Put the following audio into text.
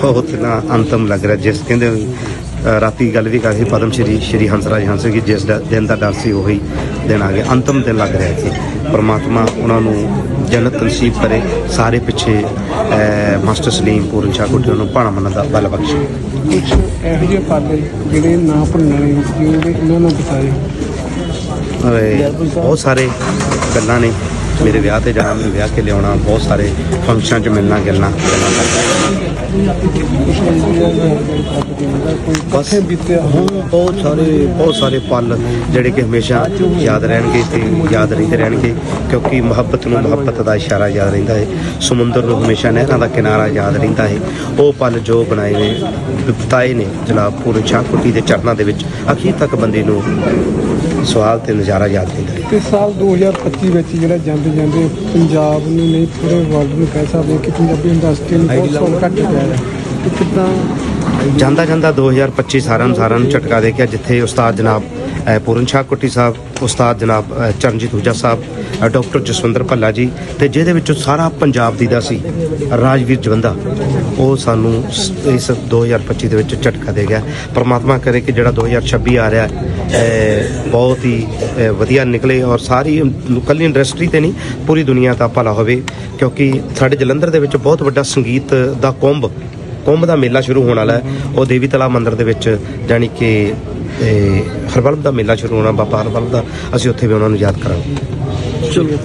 ਬਹੁਤ ਨਾ ਅੰਤਮ ਲੱਗ ਰਿਹਾ। ਜਿਸ ਕਹਿੰਦੇ ਰਾਤੀ ਗੱਲ ਵੀ ਕਾਫੀ ਪਦਮ ਸ਼੍ਰੀ ਸ਼੍ਰੀ ਹੰਸਰਾਜ ਹੰਸ ਕੀ ਜਿਸ ਦਾ ਦਿਨ ਦਾ ਡਰ ਸੀ ਉਹੀ ਦਿਨ ਆ ਗਿਆ। ਅੰਤਮ ਦਿਨ ਲੱਗ ਰਿਹਾ ਸੀ ਪਰਮਾਤਮਾ ਉਹਨਾਂ ਨੂੰ ਜੰਨਤ ਨਸੀਬ ਕਰੇ। ਸਾਰੇ ਪਿੱਛੇ ਮਾਸਟਰ ਸਲੀਮ ਪੂਰਨ ਸ਼ਾਹ ਕੋਟੇ ਨੂੰ ਭਾਣਾ ਮੰਨਣ ਦਾ ਬਲ ਬਖਸ਼ੇ। ਕੁਝ ਇਹੋ ਜਿਹੇ ਪਲ ਜਿਹੜੇ ਨਾ ਭੁੱਲਣ ਵਾਲੇ ਜਿਹੜੇ ਇਹਨਾਂ ਨੂੰ ਬਤਾਏ ਬਹੁਤ ਸਾਰੇ ਗੱਲਾਂ ਨੇ। ਮੇਰੇ ਵਿਆਹ ਤੇ ਜਾਣਾ ਮੈਨੂੰ ਵਿਆਹ ਕੇ ਲਿਆਉਣਾ ਬਹੁਤ ਸਾਰੇ ਫੰਕਸ਼ਨ 'ਚ ਮਿਲਣਾ ਗਿਲਣਾ ਗੱਲਾਂ ਹੁਣ ਬਹੁਤ ਸਾਰੇ ਬਹੁਤ ਸਾਰੇ ਪਲ ਜਿਹੜੇ ਕਿ ਹਮੇਸ਼ਾ ਯਾਦ ਰਹਿਣਗੇ ਤੇ ਯਾਦ ਰਹਿੰਦੇ ਰਹਿਣਗੇ, ਕਿਉਂਕਿ ਮੁਹੱਬਤ ਨੂੰ ਮੁਹੱਬਤ ਦਾ ਇਸ਼ਾਰਾ ਯਾਦ ਰਹਿੰਦਾ ਹੈ, ਸਮੁੰਦਰ ਨੂੰ ਹਮੇਸ਼ਾ ਨਹਿਰਾਂ ਦਾ ਕਿਨਾਰਾ ਯਾਦ ਰਹਿੰਦਾ ਹੈ। ਉਹ ਪਲ ਜੋ ਬਣਾਏ ਨੇ, ਬਿਤਾਏ ਨੇ ਜਨਾਬ ਪੂਰੇ ਸ਼ਾਹ ਕੁੱਟੀ ਦੇ ਚਰਨਾਂ ਦੇ ਵਿੱਚ, ਅਖੀਰ ਤੱਕ ਬੰਦੇ ਨੂੰ ਸਵਾਲ ਤੇ ਨਜ਼ਾਰਾ ਯਾਦ ਰਹਿੰਦਾ ਹੈ। ਤੇ ਸਾਲ 2025 ਵਿੱਚ ਜਿਹੜਾ ਜਾਂਦੇ ਜਾਂਦੇ ਪੰਜਾਬ ਨੂੰ ਨਹੀਂ, ਪੂਰੇ ਵਰਲਡ ਨੂੰ ਕਹਿ ਸਕਦੇ ਹਾਂ ਕਿ ਪੰਜਾਬੀ ਇੰਡਸਟਰੀ ਨੂੰ ਬਹੁਤ ਘੱਟ ਤੇ ਕਿੱਦਾਂ? ਜਾਂਦਾ ਜਾਂਦਾ 2025 ਸਾਰਿਆਂ ਨੂੰ ਸਾਰਿਆਂ ਨੂੰ ਝਟਕਾ ਦੇ ਕੇ ਜਿੱਥੇ ਉਸਤਾਦ ਜਨਾਬ ਪੂਰਨ ਸ਼ਾਹ ਕੁੱਟੀ ਸਾਹਿਬ ਉਸਤਾਦ ਜਨਾਬ ਚਰਨਜੀਤ ਹੁਜਾ ਸਾਹਿਬ ਅ, ਡਾਕਟਰ ਜਸਵਿੰਦਰ ਭੱਲਾ ਜੀ ਤੇ ਜਿਹਦੇ ਵਿੱਚੋਂ ਸਾਰਾ ਪੰਜਾਬ ਦੀ ਦਾ ਸੀ ਰਾਜਵੀਰ ਜਵੰਦਾ। ਉਹ ਸਾਨੂੰ ਸ- ਇਸ 2025 ਦੇ ਵਿੱਚ ਝਟਕਾ ਦੇ ਗਿਆ। ਪਰਮਾਤਮਾ ਕਰੇ ਕਿ ਜਿਹੜਾ 2026 ਆ ਰਿਹਾ ਬਹੁਤ ਹੀ ਵਧੀਆ ਨਿਕਲੇ ਔਰ ਸਾਰੀ ਕੱਲੀ ਇੰਡਸਟਰੀ ਤੇ ਨਹੀਂ, ਪੂਰੀ ਦੁਨੀਆ ਦਾ ਭਲਾ ਹੋਵੇ, ਕਿਉਂਕਿ ਸਾਡੇ ਜਲੰਧਰ ਦੇ ਵਿੱਚ ਬਹੁਤ ਵੱਡਾ ਸੰਗੀਤ ਦਾ ਕੁੰਭ ਕੁੰਭ ਦਾ ਮੇਲਾ ਸ਼ੁਰੂ ਹੋਣ ਵਾਲਾ ਹੈ। ਉਹ ਦੇਵੀ ਤਲਾ ਮੰਦਿਰ ਦੇ ਵਿੱਚ, ਜਾਣੀ ਕਿ ਹਰਬਲਬ ਦਾ ਮੇਲਾ ਸ਼ੁਰੂ ਹੋਣਾ, ਬਾਬਾ ਹਰਬਲਬ ਦਾ, ਅਸੀਂ ਉੱਥੇ ਵੀ ਉਹਨਾਂ ਨੂੰ ਯਾਦ ਕਰਾਂਗੇ। ਚਲੋ